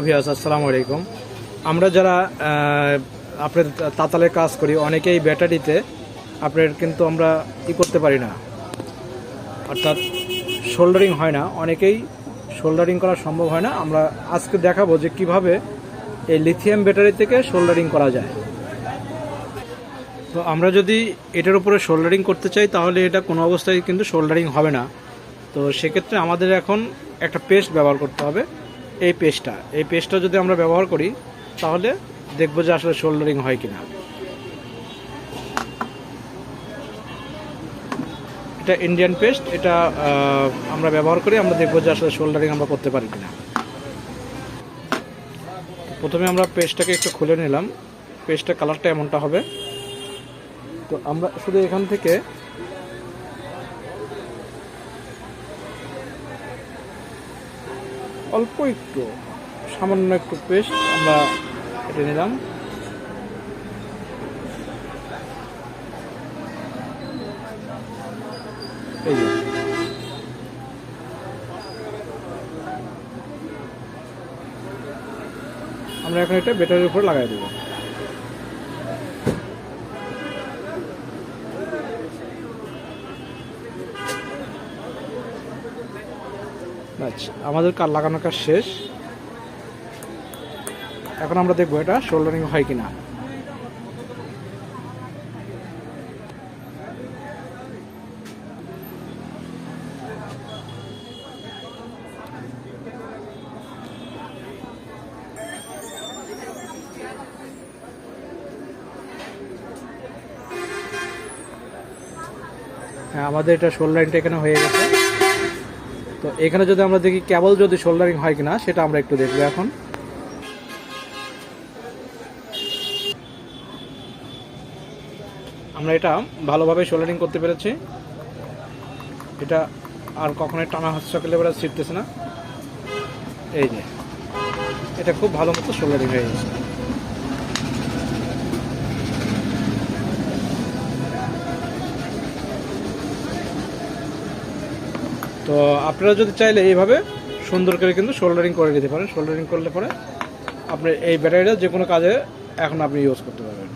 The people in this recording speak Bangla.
ভিয়াস আসসালামু আলাইকুম। আমরা যারা আপনার তাতালের কাজ করি, অনেকেই ব্যাটারিতে আপনার কিন্তু আমরা ই করতে পারি না। অর্থাৎ শোল্ডারিং হয় না। অনেকেই শোল্ডারিং করা সম্ভব হয় না। আমরা আজকে দেখাবো যে কীভাবে এই লিথিয়াম ব্যাটারি থেকে শোল্ডারিং করা যায়। তো আমরা যদি এটার উপরে শোল্ডারিং করতে চাই, তাহলে এটা কোনো অবস্থায় কিন্তু শোল্ডারিং হবে না। তো সেক্ষেত্রে আমাদের এখন একটা পেস্ট ব্যবহার করতে হবে। এই পেস্টটা। এই পেস্টটা যদি আমরা ব্যবহার করি, তাহলে দেখব যে আসলে শোল্ডারিং হয় কিনা। এটা ইন্ডিয়ান পেস্ট, এটা আমরা ব্যবহার করি, আমরা দেখব যে আসলে শোল্ডারিং আমরা করতে পারি কিনা। প্রথমে আমরা পেস্টটাকে একটু খুলে নিলাম। পেস্টের কালারটা এমনটা হবে। তো আমরা শুধু এখান থেকে অল্প একটু, সামান্য একটু পেস্ট আমরা এটা নিলাম। এই যে। আমরা এখন এটা ব্যাটারির উপরে লাগাই দেবো। আচ্ছা আমাদের কার লাগানোর কাজ শেষ? এখন আমরা দেখব এটা শোল্ডারিং হয় কিনা। হ্যাঁ আমাদের এটা শোল্ডারিংটা এখানে হয়ে গেছে। তো এখানে যদি আমরা দেখি কেবল যদি শোল্ডারিং হয় কিনা, সেটা আমরা একটু দেখব এখন। আমরা এটা ভালোভাবে শোল্ডারিং করতে পেরেছি। এটা আর কখনোই টানা হস্তকেলে বেড়া ছিটতেছে না। এই যে, এটা খুব ভালো মতো শোল্ডারিং হয়ে গেছে। তো আপনারা যদি চাইলে এইভাবে সুন্দর করে কিন্তু শোল্ডারিং করে নিতে পারেন। শোল্ডারিং করলে পরে আপনার এই ব্যাটারিটা যে কোনো কাজে এখন আপনি ইউজ করতে পারবেন।